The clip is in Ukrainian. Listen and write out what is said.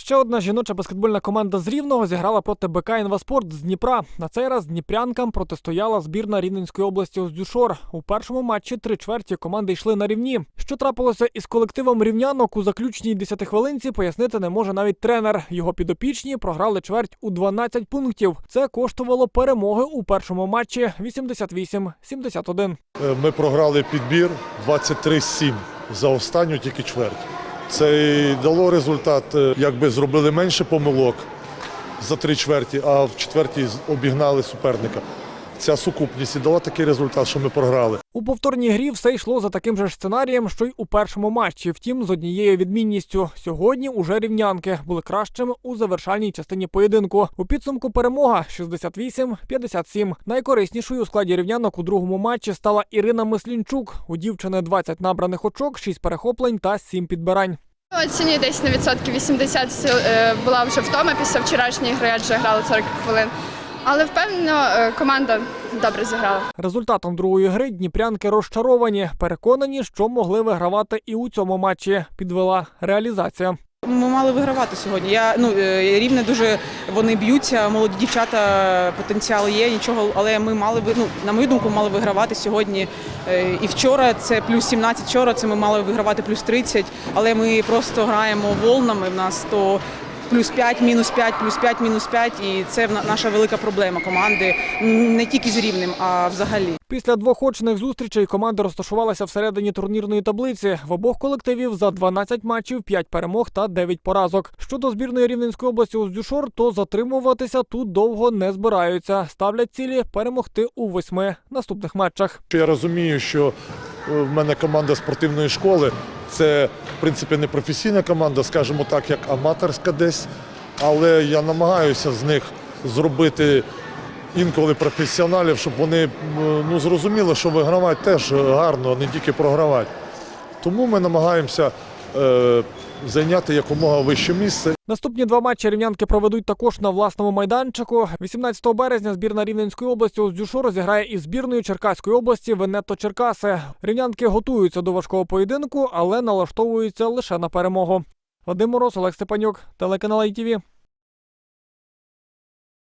Ще одна жіноча баскетбольна команда з Рівного зіграла проти БК «Інваспорт» з Дніпра. На цей раз дніпрянкам протистояла збірна Рівненської області Оздюшор. У першому матчі три чверті команди йшли на рівні. Що трапилося із колективом рівнянок у заключній 10 хвилинці, пояснити не може навіть тренер. Його підопічні програли чверть у 12 пунктів. Це коштувало перемоги у першому матчі 88-71. Е, Ми програли підбір 23-7 за останню тільки чверть. Це і дало результат, е, якби зробили менше помилок за три чверті, а в четвертій обігнали суперника. Ця сукупність і дала такий результат, що ми програли. У повторній грі все йшло за таким же сценарієм, що й у першому матчі. Втім, з однією відмінністю. Сьогодні уже рівнянки були кращими у завершальній частині поєдинку. У підсумку перемога 68-57. Найкориснішою у складі рівнянок у другому матчі стала Ірина Мислінчук. У дівчини 20 набраних очок, 6 перехоплень та 7 підбирань. Оцінюю десь на відсотки 80 сил була вже втома після вчорашньої гри, адже грали 40 хвилин. Але впевнено, е, команда добре зіграла. Результатом другої гри дніпрянки розчаровані, переконані, що могли вигравати і у цьому матчі. Підвела реалізація. Ми мали вигравати сьогодні. Я ну е, рівне дуже вони б'ються. Молоді дівчата потенціал є, нічого, але ми мали ну на мою думку, мали вигравати сьогодні. Е, І вчора це плюс 17, вчора це ми мали вигравати плюс 30, але ми просто граємо волнами. В нас то плюс 5, мінус 5, плюс 5, мінус 5, і це в на- наша велика проблема команди не тільки з рівнем, а взагалі. Після двох очних зустрічей команди розташувалися всередині турнірної таблиці. В обох колективів за 12 матчів 5 перемог та 9 поразок. Щодо збірної Рівненської області Уздюшор, то затримуватися тут довго не збираються. Ставлять цілі перемогти у восьми наступних матчах. Я розумію, що в мене команда спортивної школи це в принципі не професійна команда, скажімо так, як аматорська десь. Але я намагаюся з них зробити інколи професіоналів, щоб вони ну, зрозуміли, що вигравати теж гарно, а не тільки програвати. Тому ми намагаємося е, зайняти якомога вище місце. Наступні два матчі рівнянки проведуть також на власному майданчику. 18 березня збірна Рівненської області Уздюшор розіграє із збірною Черкаської області Венето Черкаси. Рівнянки готуються до важкого поєдинку, але налаштовуються лише на перемогу. Вадим Мороз, Олег Степанюк, телеканал ITV.